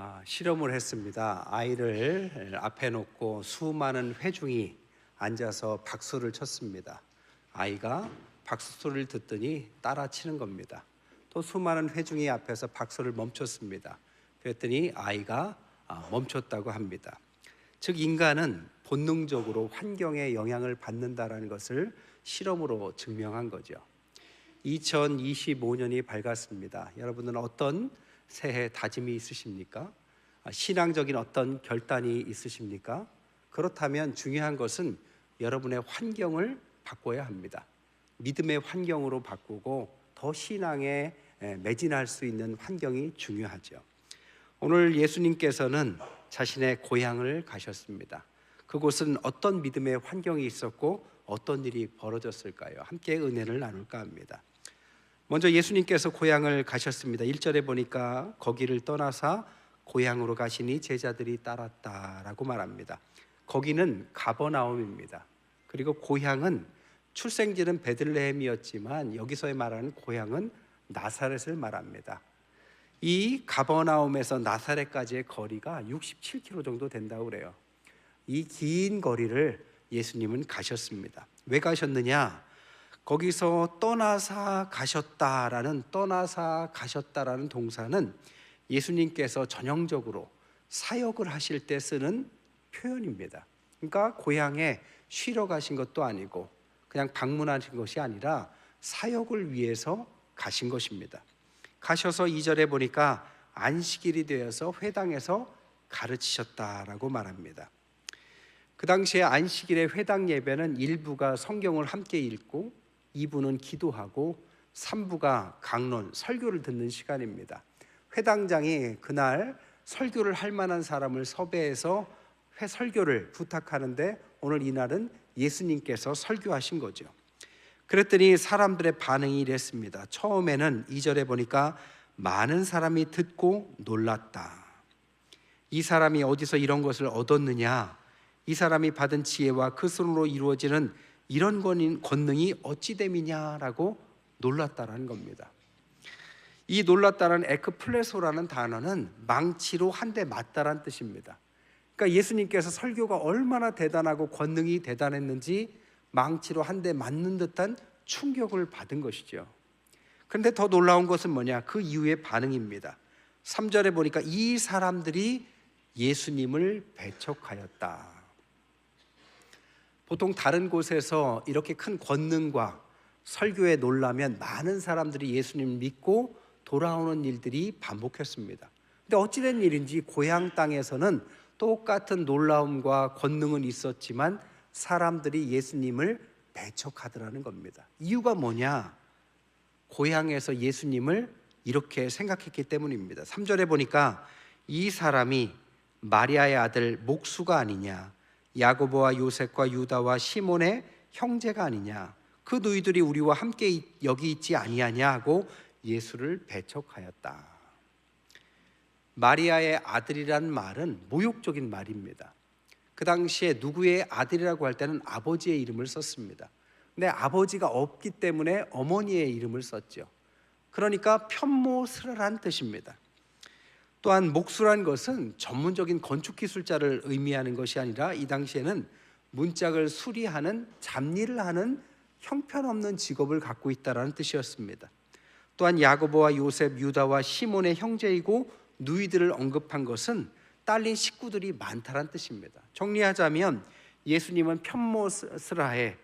아, 실험을 했습니다. 아이를 앞에 놓고 수많은 회중이 앉아서 박수를 쳤습니다. 아이가 박수 소리를 듣더니 따라 치는 겁니다. 또 수많은 회중이 앞에서 박수를 멈췄습니다. 그랬더니 아이가 아, 멈췄다고 합니다. 즉 인간은 본능적으로 환경에 영향을 받는다라는 것을 실험으로 증명한 거죠. 2025년이 밝았습니다. 여러분은 어떤 새해 다짐이 있으십니까? 아, 신앙적인 어떤 결단이 있으십니까? 그렇다면 중요한 것은 여러분의 환경을 바꿔야 합니다. 믿음의 환경으로 바꾸고 더 신앙에 에, 매진할 수 있는 환경이 중요하죠. 오늘 예수님께서는 자신의 고향을 가셨습니다. 그곳은 어떤 믿음의 환경이 있었고 어떤 일이 벌어졌을까요? 함께 은혜를 나눌까 합니다. 먼저 예수님께서 고향을 가셨습니다. 1절에 보니까 거기를 떠나사 고향으로 가시니 제자들이 따랐다라고 말합니다. 거기는 가버나움입니다. 그리고 고향은 출생지는 베들레헴이었지만 여기서의 말하는 고향은 나사렛을 말합니다. 이 가버나움에서 나사렛까지의 거리가 67km 정도 된다고 그래요. 이 긴 거리를 예수님은 가셨습니다. 왜 가셨느냐? 거기서 떠나사 가셨다라는 떠나사 가셨다라는 동사는 예수님께서 전형적으로 사역을 하실 때 쓰는 표현입니다. 그러니까 고향에 쉬러 가신 것도 아니고 그냥 방문하신 것이 아니라 사역을 위해서 가신 것입니다. 가셔서 2절에 보니까 안식일이 되어서 회당에서 가르치셨다라고 말합니다. 그 당시에 안식일의 회당 예배는 일부가 성경을 함께 읽고 2부는 기도하고 3부가 강론, 설교를 듣는 시간입니다. 회당장이 그날 설교를 할 만한 사람을 섭외해서 회 설교를 부탁하는데 오늘 이날은 예수님께서 설교하신 거죠. 그랬더니 사람들의 반응이 이랬습니다. 처음에는 2절에 보니까 많은 사람이 듣고 놀랐다. 이 사람이 어디서 이런 것을 얻었느냐? 이 사람이 받은 지혜와 그 손으로 이루어지는 이런 권능이 어찌 됨이냐라고 놀랐다라는 겁니다. 이 놀랐다는 에크플레소라는 단어는 망치로 한 대 맞다란 뜻입니다. 그러니까 예수님께서 설교가 얼마나 대단하고 권능이 대단했는지 망치로 한 대 맞는 듯한 충격을 받은 것이죠. 그런데 더 놀라운 것은 뭐냐? 그 이후의 반응입니다. 3절에 보니까 이 사람들이 예수님을 배척하였다. 보통 다른 곳에서 이렇게 큰 권능과 설교에 놀라면 많은 사람들이 예수님 믿고 돌아오는 일들이 반복했습니다. 근데 어찌된 일인지 고향 땅에서는 똑같은 놀라움과 권능은 있었지만 사람들이 예수님을 배척하더라는 겁니다. 이유가 뭐냐? 고향에서 예수님을 이렇게 생각했기 때문입니다. 3절에 보니까 이 사람이 마리아의 아들 목수가 아니냐? 야고보와 요셉과 유다와 시몬의 형제가 아니냐? 그 너희들이 우리와 함께 여기 있지 아니하냐 하고 예수를 배척하였다. 마리아의 아들이란 말은 모욕적인 말입니다. 그 당시에 누구의 아들이라고 할 때는 아버지의 이름을 썼습니다. 근데 아버지가 없기 때문에 어머니의 이름을 썼죠. 그러니까 편모스러란 뜻입니다. 또한 목수란 것은 전문적인 건축 기술자를 의미하는 것이 아니라 이 당시에는 문짝을 수리하는 잡일을 하는 형편없는 직업을 갖고 있다라는 뜻이었습니다. 또한 야고보와 요셉, 유다와 시몬의 형제이고 누이들을 언급한 것은 딸린 식구들이 많다란 뜻입니다. 정리하자면 예수님은 편모스라해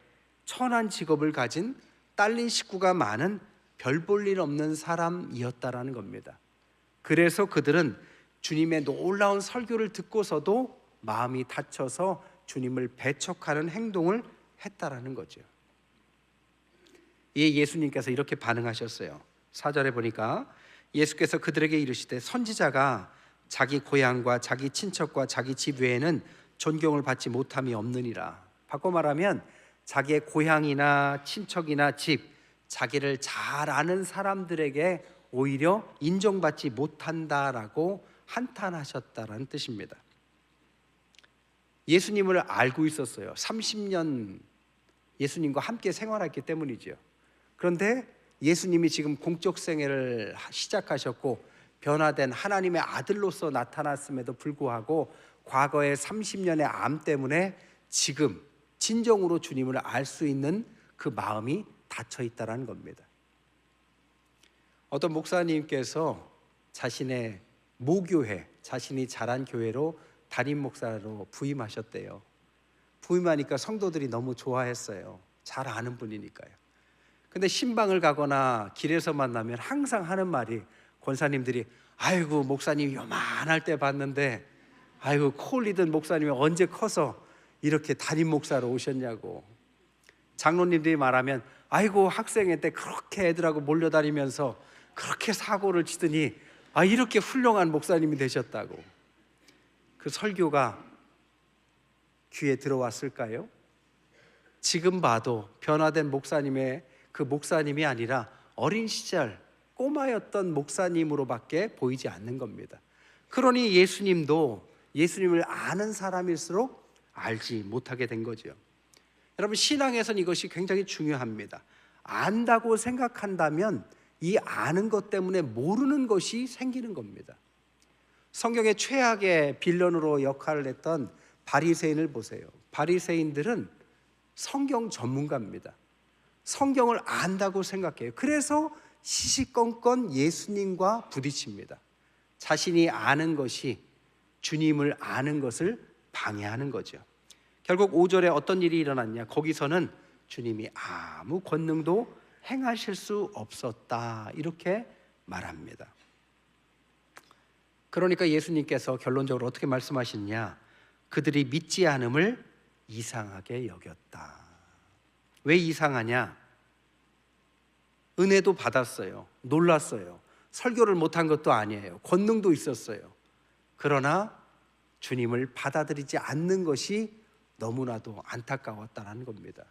천한 직업을 가진 딸린 식구가 많은 별 볼 일 없는 사람이었다라는 겁니다. 그래서 그들은 주님의 놀라운 설교를 듣고서도 마음이 다쳐서 주님을 배척하는 행동을 했다라는 거죠. 이에 예수님께서 이렇게 반응하셨어요. 사절에 보니까 예수께서 그들에게 이르시되 선지자가 자기 고향과 자기 친척과 자기 집 외에는 존경을 받지 못함이 없느니라. 바꿔 말하면 자기의 고향이나 친척이나 집, 자기를 잘 아는 사람들에게 오히려 인정받지 못한다라고 한탄하셨다라는 뜻입니다. 예수님을 알고 있었어요. 30년 예수님과 함께 생활했기 때문이죠. 그런데 예수님이 지금 공적 생애를 시작하셨고 변화된 하나님의 아들로서 나타났음에도 불구하고 과거의 30년의 암 때문에 지금 진정으로 주님을 알 수 있는 그 마음이 닫혀 있다라는 겁니다. 어떤 목사님께서 자신의 모교회, 자신이 자란 교회로 담임 목사로 부임하셨대요. 부임하니까 성도들이 너무 좋아했어요. 잘 아는 분이니까요. 근데 신방을 가거나 길에서 만나면 항상 하는 말이 권사님들이 아이고 목사님 요만할 때 봤는데 아이고 코 올리던 목사님이 언제 커서 이렇게 담임 목사로 오셨냐고 장로님들이 말하면 아이고 학생회 때 그렇게 애들하고 몰려다니면서 그렇게 사고를 치더니 아 이렇게 훌륭한 목사님이 되셨다고 그 설교가 귀에 들어왔을까요? 지금 봐도 변화된 목사님의 그 목사님이 아니라 어린 시절 꼬마였던 목사님으로밖에 보이지 않는 겁니다. 그러니 예수님도 예수님을 아는 사람일수록 알지 못하게 된 거죠. 여러분 신앙에서는 이것이 굉장히 중요합니다. 안다고 생각한다면 이 아는 것 때문에 모르는 것이 생기는 겁니다. 성경의 최악의 빌런으로 역할을 했던 바리새인을 보세요. 바리새인들은 성경 전문가입니다. 성경을 안다고 생각해요. 그래서 시시건건 예수님과 부딪힙니다. 자신이 아는 것이 주님을 아는 것을 방해하는 거죠. 결국 5절에 어떤 일이 일어났냐? 거기서는 주님이 아무 권능도 행하실 수 없었다. 이렇게 말합니다. 그러니까 예수님께서 결론적으로 어떻게 말씀하시느냐? 그들이 믿지 않음을 이상하게 여겼다. 왜 이상하냐? 은혜도 받았어요. 놀랐어요. 설교를 못한 것도 아니에요. 권능도 있었어요. 그러나 주님을 받아들이지 않는 것이 너무나도 안타까웠다는 겁니다.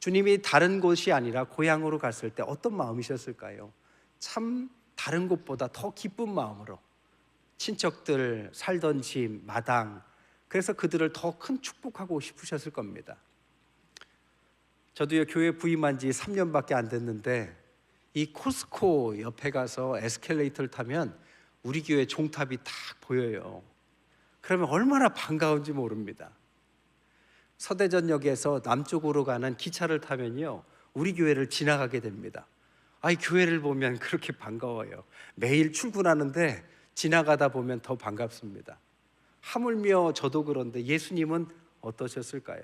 주님이 다른 곳이 아니라 고향으로 갔을 때 어떤 마음이셨을까요? 참 다른 곳보다 더 기쁜 마음으로 친척들 살던 집, 마당, 그래서 그들을 더 큰 축복하고 싶으셨을 겁니다. 저도요 교회 부임한 지 3년밖에 안 됐는데 이 코스코 옆에 가서 에스컬레이터를 타면 우리 교회 종탑이 딱 보여요. 그러면 얼마나 반가운지 모릅니다. 서대전역에서 남쪽으로 가는 기차를 타면요. 우리 교회를 지나가게 됩니다. 아이 교회를 보면 그렇게 반가워요. 매일 출근하는데 지나가다 보면 더 반갑습니다. 하물며 저도 그런데 예수님은 어떠셨을까요?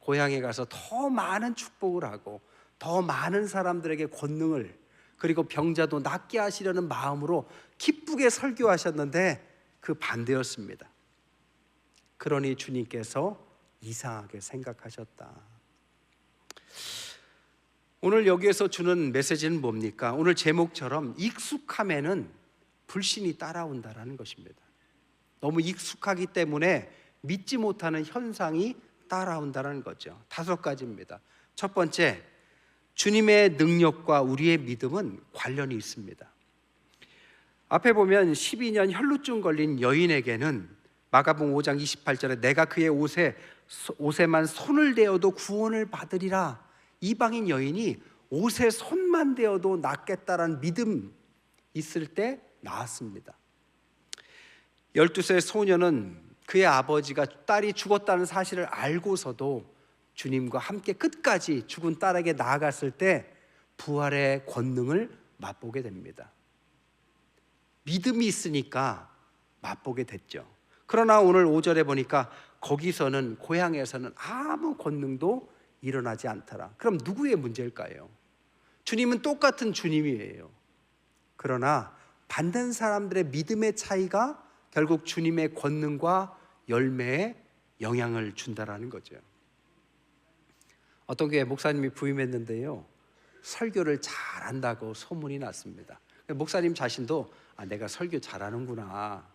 고향에 가서 더 많은 축복을 하고 더 많은 사람들에게 권능을 그리고 병자도 낫게 하시려는 마음으로 기쁘게 설교하셨는데 그 반대였습니다. 그러니 주님께서 이상하게 생각하셨다. 오늘 여기에서 주는 메시지는 뭡니까? 오늘 제목처럼 익숙함에는 불신이 따라온다라는 것입니다. 너무 익숙하기 때문에 믿지 못하는 현상이 따라온다는 거죠. 다섯 가지입니다. 첫 번째, 주님의 능력과 우리의 믿음은 관련이 있습니다. 앞에 보면 12년 혈루증 걸린 여인에게는 마가복음 5장 28절에 내가 그의 옷에 옷에만 손을 대어도 구원을 받으리라. 이방인 여인이 옷에 손만 대어도 낫겠다라는 믿음 있을 때 나았습니다. 12세 소녀는 그의 아버지가 딸이 죽었다는 사실을 알고서도 주님과 함께 끝까지 죽은 딸에게 나아갔을 때 부활의 권능을 맛보게 됩니다. 믿음이 있으니까 맛보게 됐죠. 그러나 오늘 5절에 보니까 거기서는 고향에서는 아무 권능도 일어나지 않더라. 그럼 누구의 문제일까요? 주님은 똑같은 주님이에요. 그러나 받는 사람들의 믿음의 차이가 결국 주님의 권능과 열매에 영향을 준다라는 거죠. 어떤 교회 목사님이 부임했는데요. 설교를 잘한다고 소문이 났습니다. 목사님 자신도 아, 내가 설교 잘하는구나.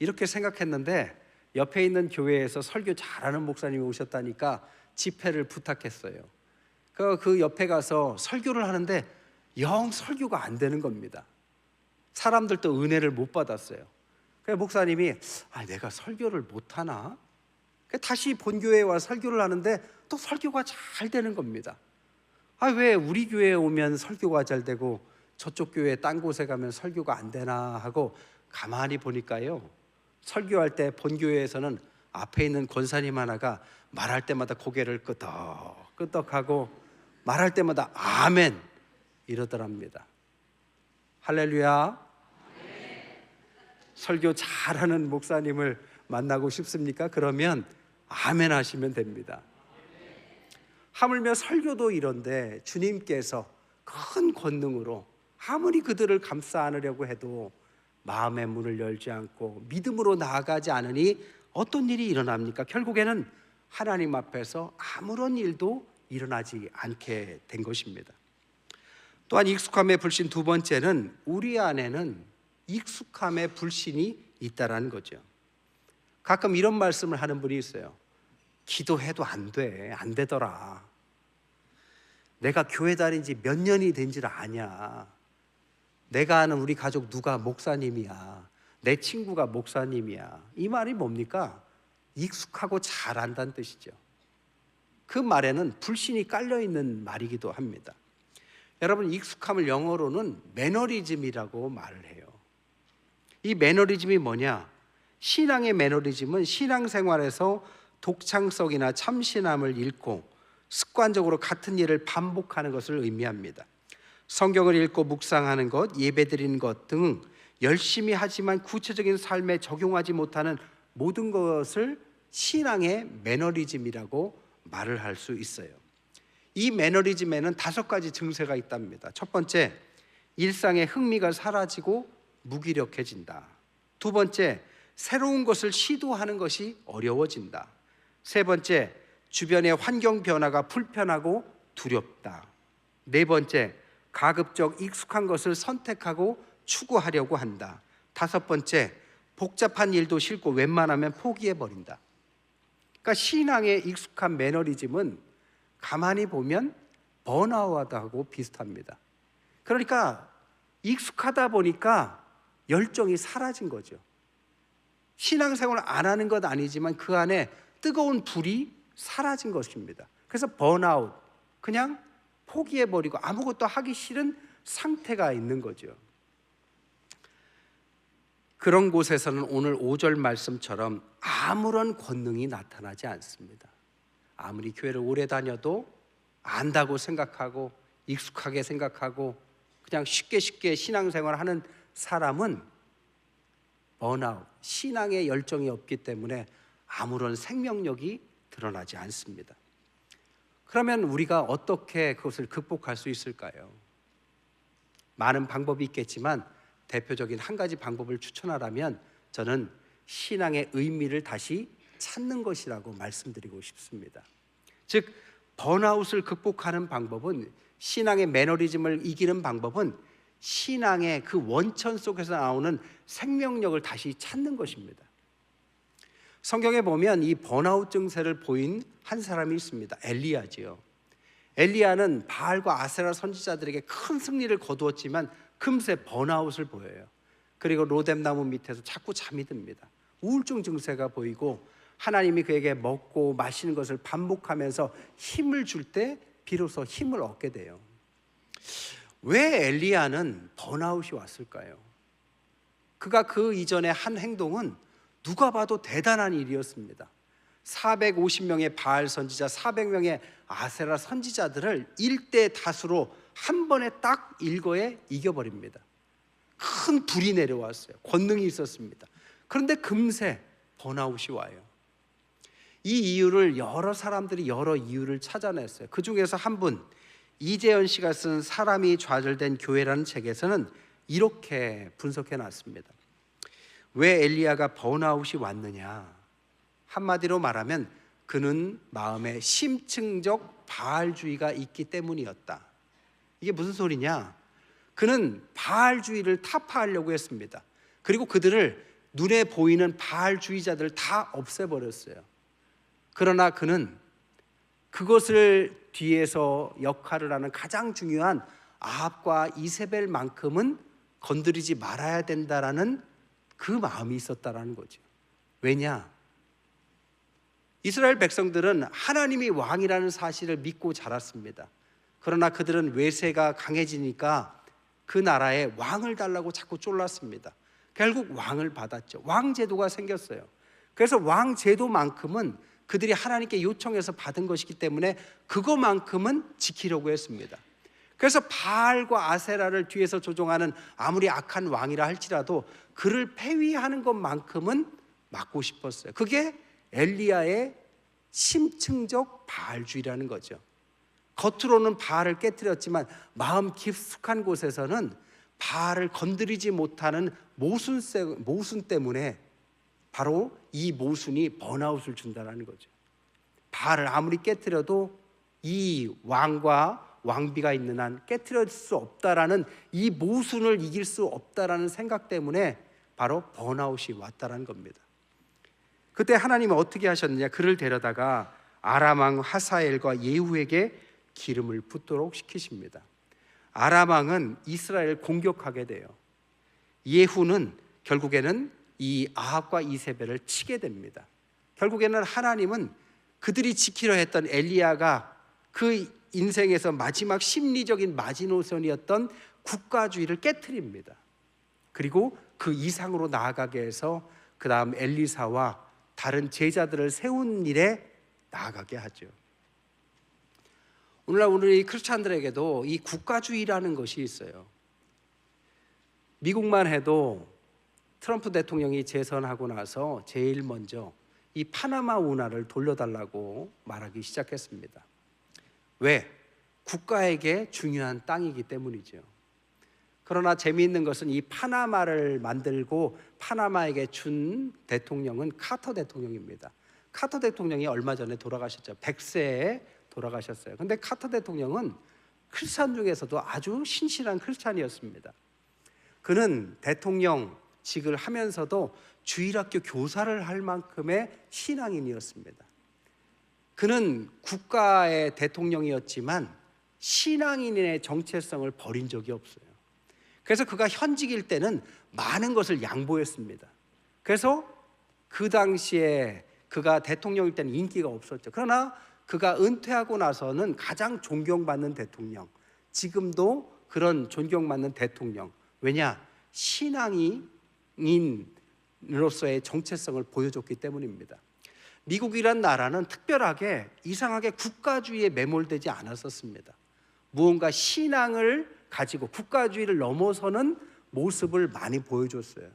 이렇게 생각했는데 옆에 있는 교회에서 설교 잘하는 목사님이 오셨다니까 집회를 부탁했어요. 그, 그 옆에 가서 설교를 하는데 영 설교가 안 되는 겁니다. 사람들도 은혜를 못 받았어요. 그래서 목사님이 아, 내가 설교를 못 하나? 다시 본교회에 와 설교를 하는데 또 설교가 잘 되는 겁니다. 아, 왜 우리 교회에 오면 설교가 잘 되고 저쪽 교회 딴 곳에 가면 설교가 안 되나 하고 가만히 보니까요. 설교할 때 본교회에서는 앞에 있는 권사님 하나가 말할 때마다 고개를 끄덕 끄덕하고 말할 때마다 아멘 이러더랍니다. 할렐루야. 설교 잘하는 목사님을 만나고 싶습니까? 그러면 아멘 하시면 됩니다. 하물며 설교도 이런데 주님께서 큰 권능으로 아무리 그들을 감싸 안으려고 해도 마음의 문을 열지 않고 믿음으로 나아가지 않으니 어떤 일이 일어납니까? 결국에는 하나님 앞에서 아무런 일도 일어나지 않게 된 것입니다. 또한 익숙함의 불신 두 번째는 우리 안에는 익숙함의 불신이 있다라는 거죠. 가끔 이런 말씀을 하는 분이 있어요. 기도해도 안 돼. 안 되더라. 내가 교회 다닌 지 몇 년이 된 줄 아냐. 내가 아는 우리 가족 누가 목사님이야. 내 친구가 목사님이야. 이 말이 뭡니까? 익숙하고 잘 안다는 뜻이죠. 그 말에는 불신이 깔려 있는 말이기도 합니다. 여러분 익숙함을 영어로는 매너리즘이라고 말을 해요. 이 매너리즘이 뭐냐? 신앙의 매너리즘은 신앙생활에서 독창성이나 참신함을 잃고 습관적으로 같은 일을 반복하는 것을 의미합니다. 성경을 읽고 묵상하는 것, 예배 드리는 것 등 열심히 하지만 구체적인 삶에 적용하지 못하는 모든 것을 신앙의 매너리즘이라고 말을 할 수 있어요. 이 매너리즘에는 다섯 가지 증세가 있답니다. 첫 번째, 일상의 흥미가 사라지고 무기력해진다. 두 번째, 새로운 것을 시도하는 것이 어려워진다. 세 번째, 주변의 환경 변화가 불편하고 두렵다. 네 번째, 가급적 익숙한 것을 선택하고 추구하려고 한다. 다섯 번째, 복잡한 일도 싫고 웬만하면 포기해 버린다. 그러니까 신앙의 익숙한 매너리즘은 가만히 보면 번아웃하고 비슷합니다. 그러니까 익숙하다 보니까 열정이 사라진 거죠. 신앙생활을 안 하는 것 아니지만 그 안에 뜨거운 불이 사라진 것입니다. 그래서 번아웃, 그냥 포기해 버리고 아무것도 하기 싫은 상태가 있는 거죠. 그런 곳에서는 오늘 5절 말씀처럼 아무런 권능이 나타나지 않습니다. 아무리 교회를 오래 다녀도 안다고 생각하고 익숙하게 생각하고 그냥 쉽게 쉽게 신앙생활을 하는 사람은 번아웃, 신앙의 열정이 없기 때문에 아무런 생명력이 드러나지 않습니다. 그러면 우리가 어떻게 그것을 극복할 수 있을까요? 많은 방법이 있겠지만 대표적인 한 가지 방법을 추천하라면 저는 신앙의 의미를 다시 찾는 것이라고 말씀드리고 싶습니다. 즉 번아웃을 극복하는 방법은 신앙의 매너리즘을 이기는 방법은 신앙의 그 원천 속에서 나오는 생명력을 다시 찾는 것입니다. 성경에 보면 이 번아웃 증세를 보인 한 사람이 있습니다. 엘리야지요. 엘리야는 바알과 아세라 선지자들에게 큰 승리를 거두었지만 금세 번아웃을 보여요. 그리고 로뎀나무 밑에서 자꾸 잠이 듭니다. 우울증 증세가 보이고 하나님이 그에게 먹고 마시는 것을 반복하면서 힘을 줄 때 비로소 힘을 얻게 돼요. 왜 엘리야는 번아웃이 왔을까요? 그가 그 이전에 한 행동은 누가 봐도 대단한 일이었습니다. 450명의 바알 선지자, 400명의 아세라 선지자들을 일대 다수로 한 번에 딱 일거에 이겨버립니다. 큰 불이 내려왔어요. 권능이 있었습니다. 그런데 금세 번아웃이 와요. 이 이유를 여러 사람들이 여러 이유를 찾아냈어요. 그 중에서 한 분, 이재현 씨가 쓴 사람이 좌절된 교회라는 책에서는 이렇게 분석해 놨습니다. 왜 엘리야가 번아웃이 왔느냐? 한마디로 말하면 그는 마음에 심층적 바알주의가 있기 때문이었다. 이게 무슨 소리냐? 그는 바알주의를 타파하려고 했습니다. 그리고 그들을 눈에 보이는 바알주의자들을 다 없애버렸어요. 그러나 그는 그것을 뒤에서 역할을 하는 가장 중요한 아합과 이세벨만큼은 건드리지 말아야 된다라는 그 마음이 있었다라는 거죠. 왜냐? 이스라엘 백성들은 하나님이 왕이라는 사실을 믿고 자랐습니다. 그러나 그들은 외세가 강해지니까 그 나라에 왕을 달라고 자꾸 쫄랐습니다. 결국 왕을 받았죠. 왕 제도가 생겼어요. 그래서 왕 제도만큼은 그들이 하나님께 요청해서 받은 것이기 때문에 그거만큼은 지키려고 했습니다. 그래서 바알과 아세라를 뒤에서 조종하는 아무리 악한 왕이라 할지라도 그를 폐위하는 것만큼은 막고 싶었어요. 그게 엘리야의 심층적 바알주의라는 거죠. 겉으로는 바알을 깨뜨렸지만 마음 깊숙한 곳에서는 바알을 건드리지 못하는 모순, 모순 때문에 바로 이 모순이 번아웃을 준다는 거죠. 바알을 아무리 깨뜨려도 이 왕과 왕비가 있는 한 깨뜨릴 수 없다라는 이 모순을 이길 수 없다라는 생각 때문에 바로 번아웃이 왔다라는 겁니다. 그때 하나님은 어떻게 하셨느냐? 그를 데려다가 아람 왕 하사엘과 예후에게 기름을 붓도록 시키십니다. 아람 왕은 이스라엘을 공격하게 돼요. 예후는 결국에는 이 아합과 이세벨을 치게 됩니다. 결국에는 하나님은 그들이 지키려 했던 엘리야가 그 인생에서 마지막 심리적인 마지노선이었던 국가주의를 깨뜨립니다. 그리고 그 이상으로 나아가게 해서 그 다음 엘리사와 다른 제자들을 세운 일에 나아가게 하죠. 오늘날 우리 크리스찬들에게도 이 국가주의라는 것이 있어요. 미국만 해도 트럼프 대통령이 재선하고 나서 제일 먼저 이 파나마 운하를 돌려달라고 말하기 시작했습니다. 왜? 국가에게 중요한 땅이기 때문이죠. 그러나 재미있는 것은 이 파나마를 만들고 파나마에게 준 대통령은 카터 대통령입니다. 카터 대통령이 얼마 전에 돌아가셨죠. 100세에 돌아가셨어요. 근데 카터 대통령은 크리스찬 중에서도 아주 신실한 크리스찬이었습니다. 그는 대통령직을 하면서도 주일학교 교사를 할 만큼의 신앙인이었습니다. 그는 국가의 대통령이었지만 신앙인의 정체성을 버린 적이 없어요. 그래서 그가 현직일 때는 많은 것을 양보했습니다. 그래서 그 당시에 그가 대통령일 때는 인기가 없었죠. 그러나 그가 은퇴하고 나서는 가장 존경받는 대통령. 지금도 그런 존경받는 대통령. 왜냐? 신앙인으로서의 정체성을 보여줬기 때문입니다. 미국이란 나라는 특별하게 이상하게 국가주의에 매몰되지 않았었습니다. 무언가 신앙을 가지고 국가주의를 넘어서는 모습을 많이 보여줬어요.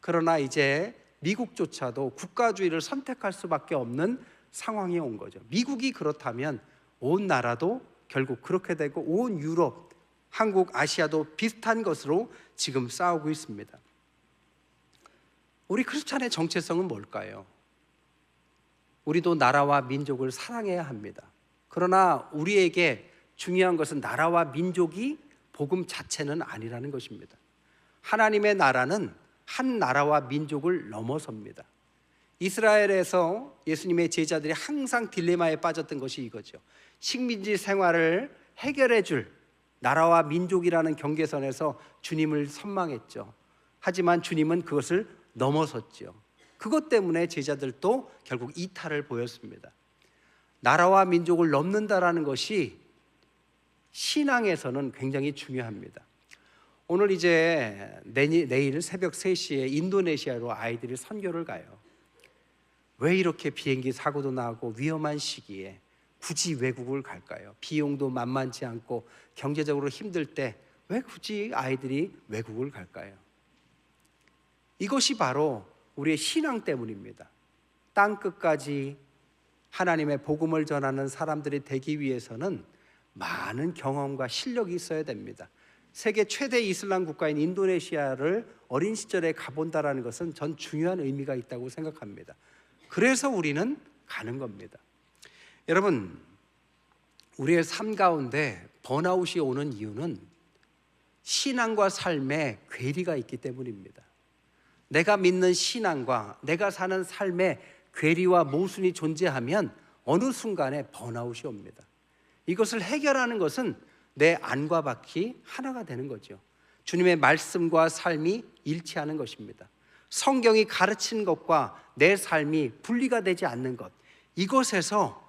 그러나 이제 미국조차도 국가주의를 선택할 수밖에 없는 상황이 온 거죠. 미국이 그렇다면 온 나라도 결국 그렇게 되고 온 유럽, 한국, 아시아도 비슷한 것으로 지금 싸우고 있습니다. 우리 크리스찬의 정체성은 뭘까요? 우리도 나라와 민족을 사랑해야 합니다. 그러나 우리에게 중요한 것은 나라와 민족이 복음 자체는 아니라는 것입니다. 하나님의 나라는 한 나라와 민족을 넘어섭니다. 이스라엘에서 예수님의 제자들이 항상 딜레마에 빠졌던 것이 이거죠. 식민지 생활을 해결해 줄 나라와 민족이라는 경계선에서 주님을 선망했죠. 하지만 주님은 그것을 넘어섰죠. 그것 때문에 제자들도 결국 이탈을 보였습니다. 나라와 민족을 넘는다라는 것이 신앙에서는 굉장히 중요합니다. 오늘 이제 내일 새벽 3시에 인도네시아로 아이들이 선교를 가요. 왜 이렇게 비행기 사고도 나고 위험한 시기에 굳이 외국을 갈까요? 비용도 만만치 않고 경제적으로 힘들 때 왜 굳이 아이들이 외국을 갈까요? 이것이 바로 우리의 신앙 때문입니다. 땅 끝까지 하나님의 복음을 전하는 사람들이 되기 위해서는 많은 경험과 실력이 있어야 됩니다. 세계 최대 이슬람 국가인 인도네시아를 어린 시절에 가본다라는 것은 전 중요한 의미가 있다고 생각합니다. 그래서 우리는 가는 겁니다. 여러분, 우리의 삶 가운데 번아웃이 오는 이유는 신앙과 삶에 괴리가 있기 때문입니다. 내가 믿는 신앙과 내가 사는 삶에 괴리와 모순이 존재하면 어느 순간에 번아웃이 옵니다. 이것을 해결하는 것은 내 안과 밖이 하나가 되는 거죠. 주님의 말씀과 삶이 일치하는 것입니다. 성경이 가르치는 것과 내 삶이 분리가 되지 않는 것. 이것에서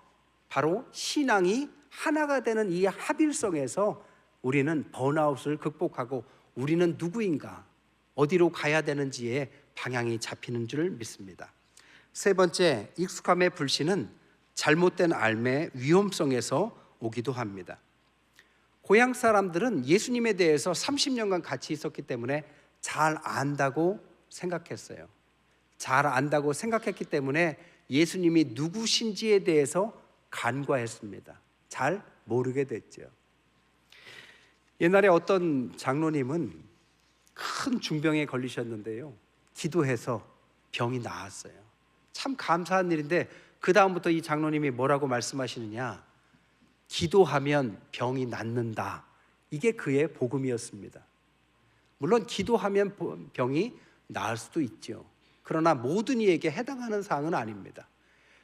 바로 신앙이 하나가 되는 이 합일성에서 우리는 번아웃을 극복하고 우리는 누구인가, 어디로 가야 되는지에 방향이 잡히는 줄 믿습니다. 세 번째, 익숙함의 불신은 잘못된 알매 위험성에서 오기도 합니다. 고향 사람들은 예수님에 대해서 30년간 같이 있었기 때문에 잘 안다고 생각했어요. 잘 안다고 생각했기 때문에 예수님이 누구신지에 대해서 간과했습니다. 잘 모르게 됐죠. 옛날에 어떤 장로님은 큰 중병에 걸리셨는데요. 기도해서 병이 나았어요. 참 감사한 일인데 그 다음부터 이 장로님이 뭐라고 말씀하시느냐? 기도하면 병이 낫는다. 이게 그의 복음이었습니다. 물론 기도하면 병이 나을 수도 있죠. 그러나 모든 이에게 해당하는 사항은 아닙니다.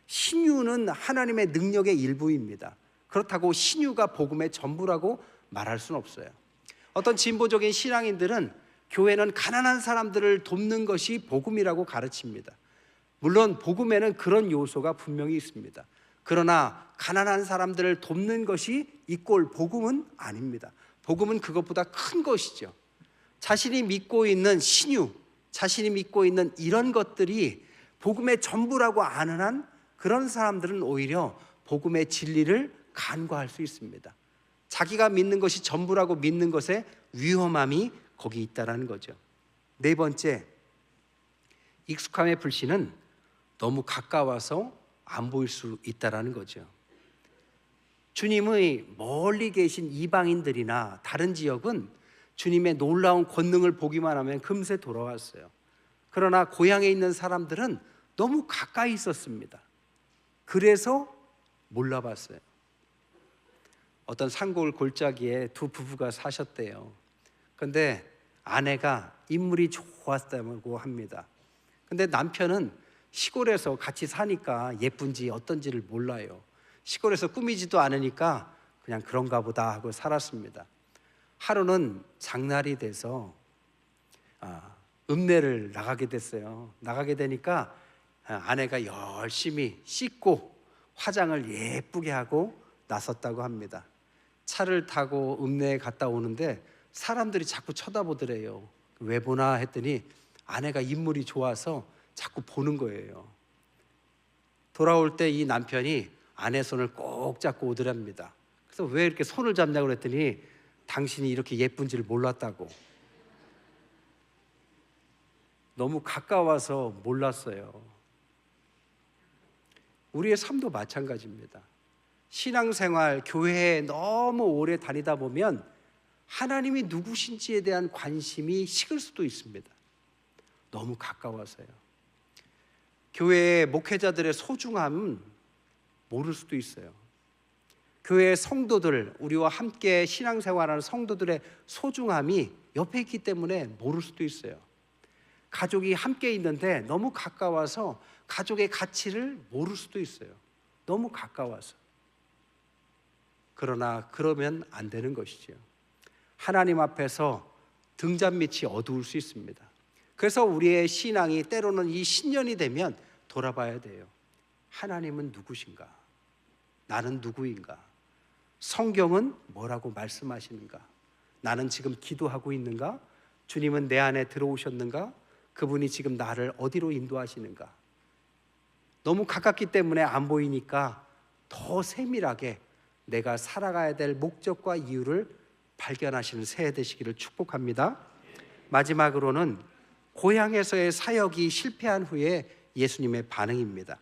신유는 하나님의 능력의 일부입니다. 그렇다고 신유가 복음의 전부라고 말할 수는 없어요. 어떤 진보적인 신앙인들은 교회는 가난한 사람들을 돕는 것이 복음이라고 가르칩니다. 물론 복음에는 그런 요소가 분명히 있습니다. 그러나 가난한 사람들을 돕는 것이 이꼴 복음은 아닙니다. 복음은 그것보다 큰 것이죠. 자신이 믿고 있는 신유, 자신이 믿고 있는 이런 것들이 복음의 전부라고 아는 한 그런 사람들은 오히려 복음의 진리를 간과할 수 있습니다. 자기가 믿는 것이 전부라고 믿는 것에 위험함이 거기 있다라는 거죠. 네 번째, 익숙함의 불신은 너무 가까워서 안 보일 수 있다라는 거죠. 주님의 멀리 계신 이방인들이나 다른 지역은 주님의 놀라운 권능을 보기만 하면 금세 돌아왔어요. 그러나 고향에 있는 사람들은 너무 가까이 있었습니다. 그래서 몰라봤어요. 어떤 산골 골짜기에 두 부부가 사셨대요. 근데 아내가 인물이 좋았다고 합니다. 근데 남편은 시골에서 같이 사니까 예쁜지 어떤지를 몰라요. 시골에서 꾸미지도 않으니까 그냥 그런가 보다 하고 살았습니다. 하루는 장날이 돼서 아, 읍내를 나가게 됐어요. 나가게 되니까 아, 아내가 열심히 씻고 화장을 예쁘게 하고 나섰다고 합니다. 차를 타고 읍내에 갔다 오는데 사람들이 자꾸 쳐다보더래요. 왜 보나 했더니 아내가 인물이 좋아서 자꾸 보는 거예요. 돌아올 때 이 남편이 아내 손을 꼭 잡고 오더랍니다. 그래서 왜 이렇게 손을 잡냐고 그랬더니 당신이 이렇게 예쁜지를 몰랐다고. 너무 가까워서 몰랐어요. 우리의 삶도 마찬가지입니다. 신앙생활, 교회에 너무 오래 다니다 보면 하나님이 누구신지에 대한 관심이 식을 수도 있습니다. 너무 가까워서요. 교회의 목회자들의 소중함은 모를 수도 있어요. 교회 성도들, 우리와 함께 신앙생활하는 성도들의 소중함이 옆에 있기 때문에 모를 수도 있어요. 가족이 함께 있는데 너무 가까워서 가족의 가치를 모를 수도 있어요. 너무 가까워서. 그러나 그러면 안 되는 것이죠. 하나님 앞에서 등잔 밑이 어두울 수 있습니다. 그래서 우리의 신앙이 때로는 이 신년이 되면 돌아봐야 돼요. 하나님은 누구신가? 나는 누구인가? 성경은 뭐라고 말씀하시는가? 나는 지금 기도하고 있는가? 주님은 내 안에 들어오셨는가? 그분이 지금 나를 어디로 인도하시는가? 너무 가깝기 때문에 안 보이니까 더 세밀하게 내가 살아가야 될 목적과 이유를 발견하시는 새해 되시기를 축복합니다. 마지막으로는 고향에서의 사역이 실패한 후에 예수님의 반응입니다.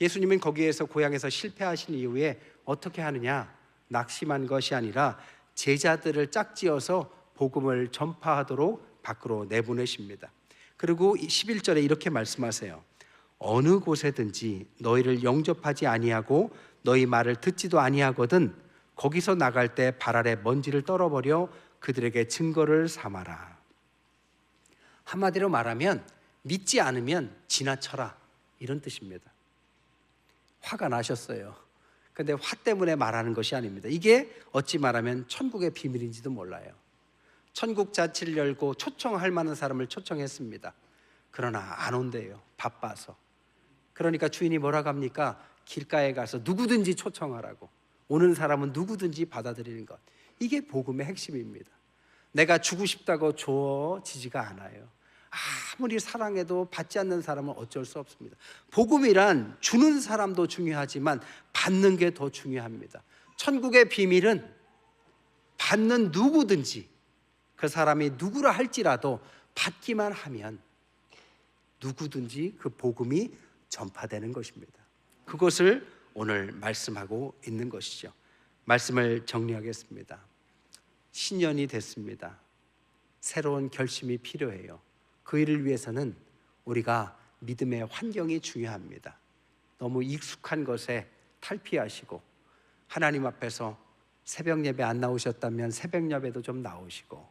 예수님은 거기에서 고향에서 실패하신 이후에 어떻게 하느냐? 낙심한 것이 아니라 제자들을 짝지어서 복음을 전파하도록 밖으로 내보내십니다. 그리고 11절에 이렇게 말씀하세요. 어느 곳에든지 너희를 영접하지 아니하고 너희 말을 듣지도 아니하거든 거기서 나갈 때 발 아래 먼지를 떨어버려 그들에게 증거를 삼아라. 한마디로 말하면 믿지 않으면 지나쳐라 이런 뜻입니다. 화가 나셨어요. 근데 화 때문에 말하는 것이 아닙니다. 이게 어찌 말하면 천국의 비밀인지도 몰라요. 천국 자치를 열고 초청할 만한 사람을 초청했습니다. 그러나 안 온대요. 바빠서. 그러니까 주인이 뭐라고 합니까? 길가에 가서 누구든지 초청하라고. 오는 사람은 누구든지 받아들이는 것. 이게 복음의 핵심입니다. 내가 주고 싶다고 주어지지가 않아요. 아무리 사랑해도 받지 않는 사람은 어쩔 수 없습니다. 복음이란 주는 사람도 중요하지만 받는 게 더 중요합니다. 천국의 비밀은 받는 누구든지 그 사람이 누구라 할지라도 받기만 하면 누구든지 그 복음이 전파되는 것입니다. 그것을 오늘 말씀하고 있는 것이죠. 말씀을 정리하겠습니다. 신년이 됐습니다. 새로운 결심이 필요해요. 그 일을 위해서는 우리가 믿음의 환경이 중요합니다. 너무 익숙한 것에 탈피하시고 하나님 앞에서 새벽 예배 안 나오셨다면 새벽 예배도 좀 나오시고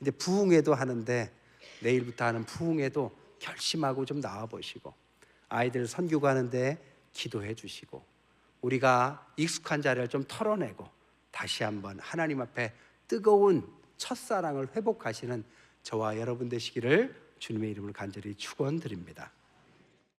이제 부흥회도 하는데 내일부터 하는 부흥회도 결심하고 좀 나와 보시고 아이들 선교 가는데 기도해 주시고 우리가 익숙한 자리를 좀 털어내고 다시 한번 하나님 앞에 뜨거운 첫사랑을 회복하시는 저와 여러분 되시기를 주님의 이름으로 간절히 축원드립니다.